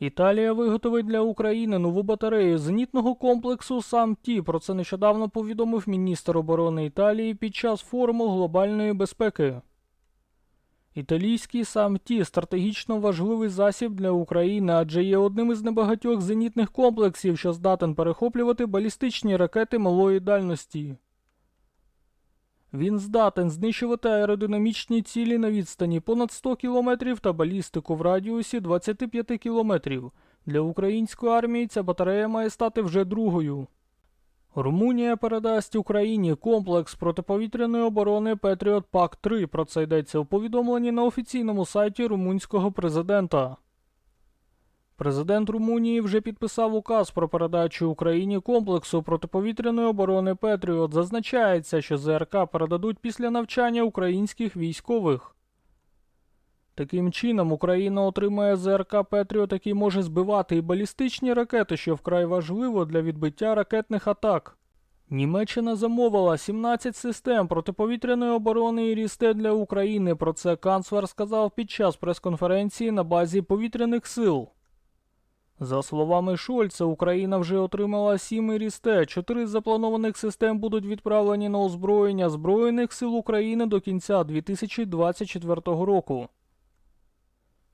Італія виготовить для України нову батарею зенітного комплексу САМ-Ті. Про це нещодавно повідомив міністр оборони Італії під час форуму глобальної безпеки. Італійський САМ-Ті стратегічно важливий засіб для України, адже є одним із небагатьох зенітних комплексів, що здатен перехоплювати балістичні ракети малої дальності. Він здатен знищувати аеродинамічні цілі на відстані понад 100 км та балістику в радіусі 25 км. Для української армії ця батарея має стати вже другою. Румунія передасть Україні комплекс протиповітряної оборони Patriot Pack 3. Про це йдеться у повідомленні на офіційному сайті румунського президента. Президент Румунії вже підписав указ про передачу Україні комплексу протиповітряної оборони Петріот. Зазначається, що ЗРК передадуть після навчання українських військових. Таким чином, Україна отримає ЗРК Петріот, який може збивати і балістичні ракети, що вкрай важливо для відбиття ракетних атак. Німеччина замовила 17 систем протиповітряної оборони і рісте для України. Про це канцлер сказав під час прес-конференції на базі повітряних сил. За словами Шольца, Україна вже отримала 7 рісте. Чотири з запланованих систем будуть відправлені на озброєння Збройних сил України до кінця 2024 року.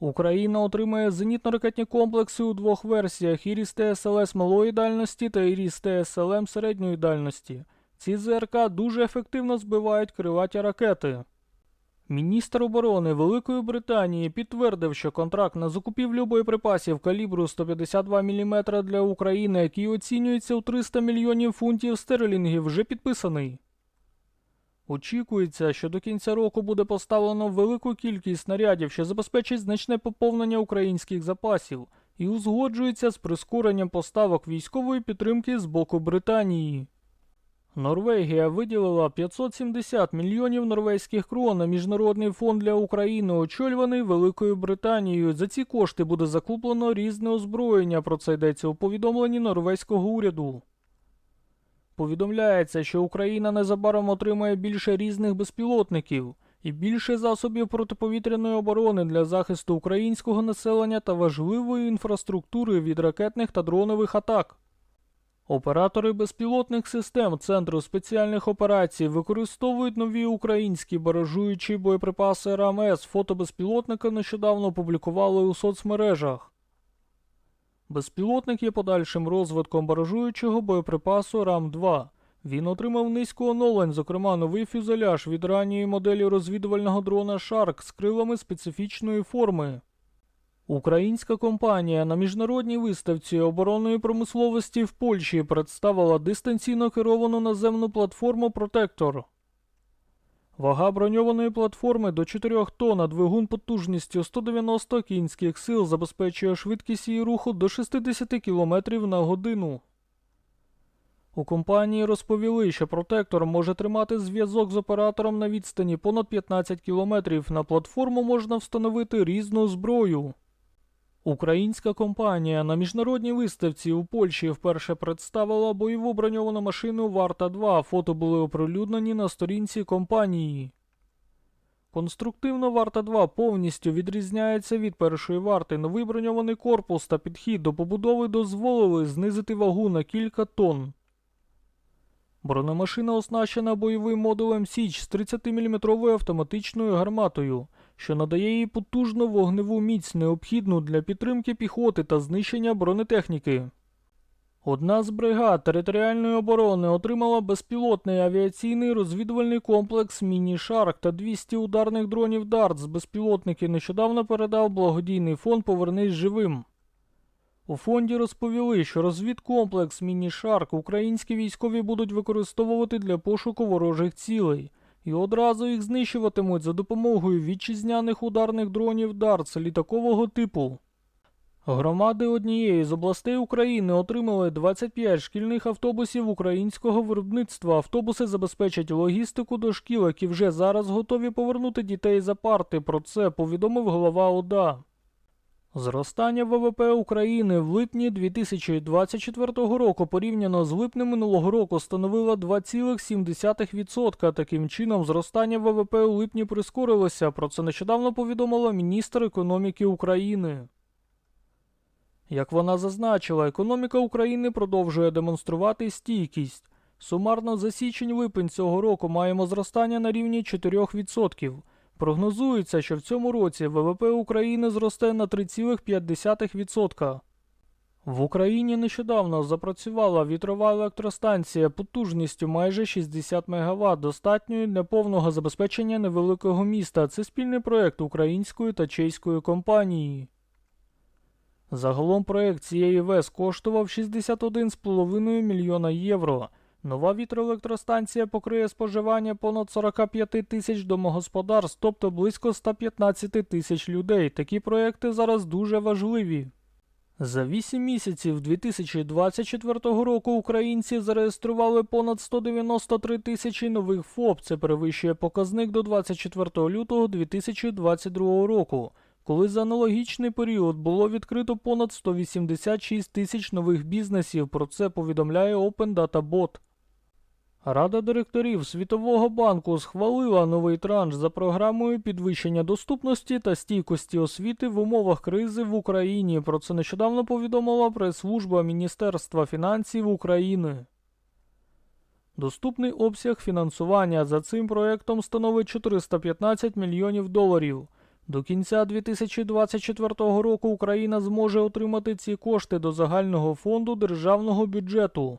Україна отримає зенітно-ракетні комплекси у двох версіях: Іріс ТСЛС малої дальності та Іріс ТСЛМ середньої дальності. Ці ЗРК дуже ефективно збивають криваті ракети. Міністр оборони Великої Британії підтвердив, що контракт на закупівлю боєприпасів калібру 152 мм для України, який оцінюється у 300 мільйонів фунтів стерлінгів, вже підписаний. Очікується, що до кінця року буде поставлено велику кількість снарядів, що забезпечить значне поповнення українських запасів, і узгоджується з прискоренням поставок військової підтримки з боку Британії. Норвегія виділила 570 мільйонів норвезьких крон на міжнародний фонд для України, очолюваний Великою Британією. За ці кошти буде закуплено різне озброєння. Про це йдеться у повідомленні норвезького уряду. Повідомляється, що Україна незабаром отримає більше різних безпілотників і більше засобів протиповітряної оборони для захисту українського населення та важливої інфраструктури від ракетних та дронових атак. Оператори безпілотних систем Центру спеціальних операцій використовують нові українські баражуючі боєприпаси РАМС. Фото безпілотника нещодавно опублікували у соцмережах. Безпілотник є подальшим розвитком баражуючого боєприпасу РАМ-2. Він отримав низку оновлень, зокрема новий фюзеляж від ранньої моделі розвідувального дрона Shark з крилами специфічної форми. Українська компанія на міжнародній виставці оборонної промисловості в Польщі представила дистанційно керовану наземну платформу Протектор. Вага броньованої платформи до 4 тонн, двигун потужністю 190 кінських сил забезпечує швидкість її руху до 60 км на годину. У компанії розповіли, що протектор може тримати зв'язок з оператором на відстані понад 15 км. На платформу можна встановити різну зброю. Українська компанія на міжнародній виставці у Польщі вперше представила бойову броньовану машину Варта 2. Фото були оприлюднені на сторінці компанії. Конструктивно Варта 2 повністю відрізняється від першої варти. Новий броньований корпус та підхід до побудови дозволили знизити вагу на кілька тонн. Бронемашина оснащена бойовим модулем Січ з 30-мм автоматичною гарматою, що надає їй потужну вогневу міць, необхідну для підтримки піхоти та знищення бронетехніки. Одна з бригад територіальної оборони отримала безпілотний авіаційний розвідувальний комплекс Міні Шарк та 200 ударних дронів Дарт з безпілотники нещодавно передав благодійний фонд Повернись живим. У фонді розповіли, що розвідкомплекс Міні-Шарк українські військові будуть використовувати для пошуку ворожих цілей і одразу їх знищуватимуть за допомогою вітчизняних ударних дронів Дартс літакового типу. Громади однієї з областей України отримали 25 шкільних автобусів українського виробництва. Автобуси забезпечать логістику до шкіл, які вже зараз готові повернути дітей за парти. Про це повідомив голова ОДА. Зростання ВВП України в липні 2024 року порівняно з липнем минулого року становило 2,7%. Таким чином, зростання ВВП у липні прискорилося. Про це нещодавно повідомила міністр економіки України. Як вона зазначила, економіка України продовжує демонструвати стійкість. Сумарно за січень-липень цього року маємо зростання на рівні 4%. Прогнозується, що в цьому році ВВП України зросте на 3,5%. В Україні нещодавно запрацювала вітрова електростанція потужністю майже 60 МВт, достатньою для повного забезпечення невеликого міста. Це спільний проект української та чеської компанії. Загалом проект цієї ВЕС коштував 61,5 мільйона євро. Нова вітроелектростанція покриє споживання понад 45 тисяч домогосподарств, тобто близько 115 тисяч людей. Такі проекти зараз дуже важливі. За 8 місяців 2024 року українці зареєстрували понад 193 тисячі нових ФОП. Це перевищує показник до 24 лютого 2022 року, коли за аналогічний період було відкрито понад 186 тисяч нових бізнесів. Про це повідомляє Open Bot. Рада директорів Світового банку схвалила новий транш за програмою підвищення доступності та стійкості освіти в умовах кризи в Україні. Про це нещодавно повідомила прес-служба Міністерства фінансів України. Доступний обсяг фінансування за цим проектом становить 415 мільйонів доларів. До кінця 2024 року Україна зможе отримати ці кошти до загального фонду державного бюджету.